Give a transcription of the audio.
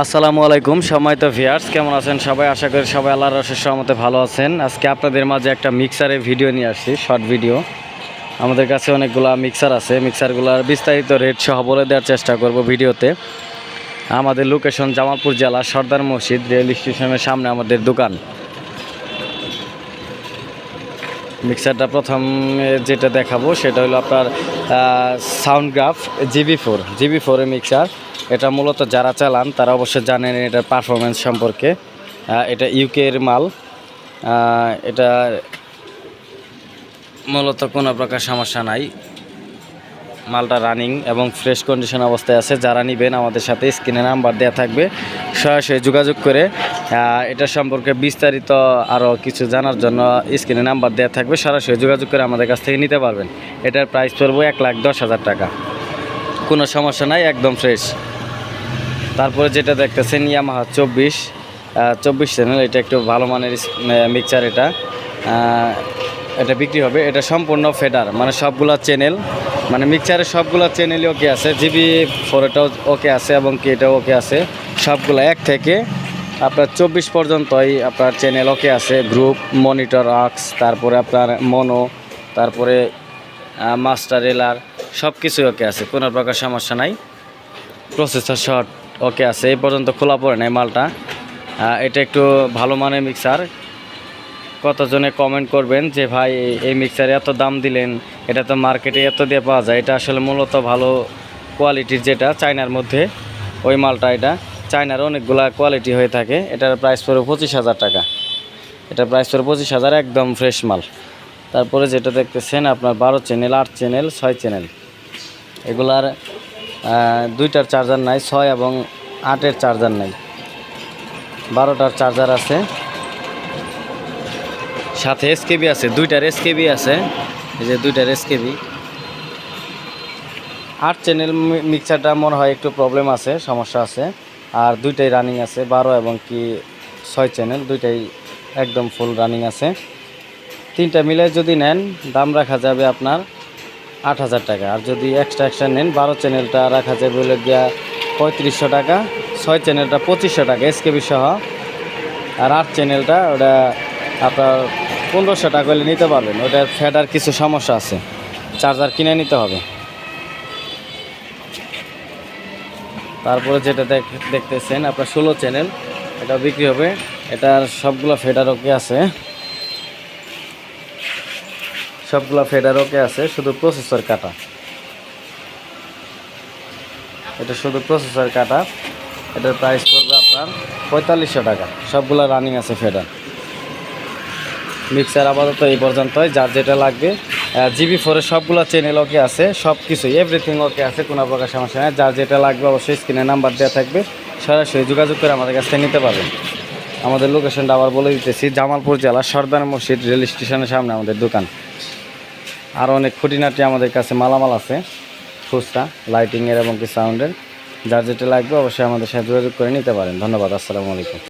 আসসালামু আলাইকুম, সম্মানিত ভিয়ার্স কেমন আছেন সবাই? আশা করি সবাই আল্লাহর রসের সহমতে ভালো আছেন। আজকে আপনাদের মাঝে একটা মিক্সারের ভিডিও নিয়ে আসছি শর্ট ভিডিও আমাদের কাছে অনেকগুলা মিক্সার আছে। মিক্সারগুলোর বিস্তারিত রেট সহ বলে দেওয়ার চেষ্টা করব ভিডিওতে। আমাদের লোকেশন জামালপুর জেলা সর্দার মসজিদ রেল স্টেশনের সামনে আমাদের দোকান। মিক্সারটা প্রথম যেটা দেখাবো, সেটা হলো আপনার সাউন্ডগ্রাফ জিবি ফোর জিবি ফোরের মিক্সার। এটা মূলত যারা চালান, তারা অবশ্যই জানেন এটার পারফরমেন্স সম্পর্কে। এটা ইউকের মাল। এটা মূলত কোনো প্রকার সমস্যা নাই। মালটা রানিং এবং ফ্রেশ কন্ডিশন অবস্থায় আছে, যারা নেবেন আমাদের সাথে স্ক্রিনে নাম্বার দেওয়া থাকবে, সরাসরি যোগাযোগ করে এটা সম্পর্কে বিস্তারিত আরও কিছু জানার জন্য স্ক্রিনে নাম্বার দেওয়া থাকবে, সরাসরি যোগাযোগ করে আমাদের কাছ থেকে নিতে পারবেন। এটার প্রাইস পড়ব এক লাখ দশ হাজার টাকা। কোনো সমস্যা নাই, একদম ফ্রেশ তারপরে যেটা দেখতেছেন ইয়ামাহা চব্বিশ চব্বিশ চ্যানেল এটা একটু ভালো মানের মিক্সার এটা। এটা বিক্রি হবে। এটা সম্পূর্ণ ফেডার মানে সবগুলা চ্যানেল মানে মিক্সারের সবগুলা চ্যানেলই ওকে আছে জিবি ফোর এটাও ওকে আছে এবং কি এটাও ওকে আছে। সবগুলো এক থেকে আপনার চব্বিশ পর্যন্তই আপনার চ্যানেল ওকে আছে। গ্রুপ মনিটর আক্স তারপরে আপনার মনো তারপরে মাস্টার এলার সব কিছুই ওকে আছে, কোনো প্রকার সমস্যা নাই। প্রসেসর শর্ট ওকে আছে, এই পর্যন্ত খোলা পড়ে নাই মালটা। এটা একটু ভালো মানের মিক্সার কতজনে কমেন্ট করবেন যে, ভাই এই- মিক্সারে এত দাম দিলেন, এটা তো মার্কেটে এত দিয়ে পাওয়া যায়। এটা আসলে মূলত ভালো কোয়ালিটির যেটা চায়নার মধ্যে, ওই মালটা এটা। চায়নার অনেকগুলা কোয়ালিটি হয়ে থাকে। এটার প্রাইস পড়বে পঁচিশ হাজার টাকা। এটার প্রাইস পড়বে পঁচিশ হাজার একদম ফ্রেশ মাল। তারপরে যেটা দেখতেছেন, আপনার বারো চ্যানেল আট চ্যানেল ছয় চ্যানেল এগুলার দুইটার চার্জার নাই, ছয় এবং আটের চার্জার নাই। বারোটার চার্জার আছে। সাথে এসকেবি আছে, দুইটার এসকেবি আছে, এই যে দুইটার এসকেবি আট চ্যানেল মিক্সারটা মনে হয় একটু প্রবলেম আছে, সমস্যা আছে। আর দুইটাই রানিং আছে, বারো এবং কি ছয় চ্যানেল দুইটাই একদম ফুল রানিং আছে। তিনটা মিলে যদি নেন, দাম রাখা যাবে আপনার আট হাজার টাকা। আর যদি এক্সট্রা এক্সট্রা নেন, বারো চ্যানেলটা রাখা যাবে হলো গিয়া পঁয়ত্রিশশো টাকা, ছয় চ্যানেলটা পঁচিশশো টাকা এসকেবি সহ। আর আট চ্যানেলটা ওটা আপনার পনেরোশো টাকা হলে নিতে পারবেন। ওটার ফ্যাটার কিছু সমস্যা আছে। চার্জার কিনে নিতে হবে। তারপরে যেটা দেখ- দেখতেছেন আপনার ষোলো চ্যানেল এটা বিক্রি হবে। এটার সবগুলো ফেডার ওকে আছে। সবগুলো ফেডার ওকে আছে, শুধু প্রসেসর কাটা। এটা শুধু প্রসেসর কাটা। এটার প্রাইস পড়বে আপনার পঁয়তাল্লিশশো টাকা। সবগুলো রানিং আছে ফেডার মিক্সার আপাতত এই পর্যন্তই, যার যেটা লাগবে। জিবি ফোরের সবগুলো চ্যানেল ওকে আছে সব কিছুই এভরিথিং ওকে আছে, কোনো প্রকার সমস্যা নেই। যার যেটা লাগবে অবশ্যই স্ক্রিনে নাম্বার দেওয়া থাকবে, সরাসরি যোগাযোগ করে আমাদের কাছ নিতে পারবেন। আমাদের লোকেশনটা আবার বলে দিতেছি, জামালপুর জেলা, সর্দার মসজিদ রেল স্টেশনের সামনে আমাদের দোকান। আরও অনেক খুঁটিনাটি আমাদের কাছে মালামাল আছে, খুচরা লাইটিংয়ের এবং কি সাউন্ডের যার যেটা লাগবে অবশ্যই আমাদের সাথে যোগাযোগ করে নিতে পারেন। ধন্যবাদ, আসসালামু আলাইকুম।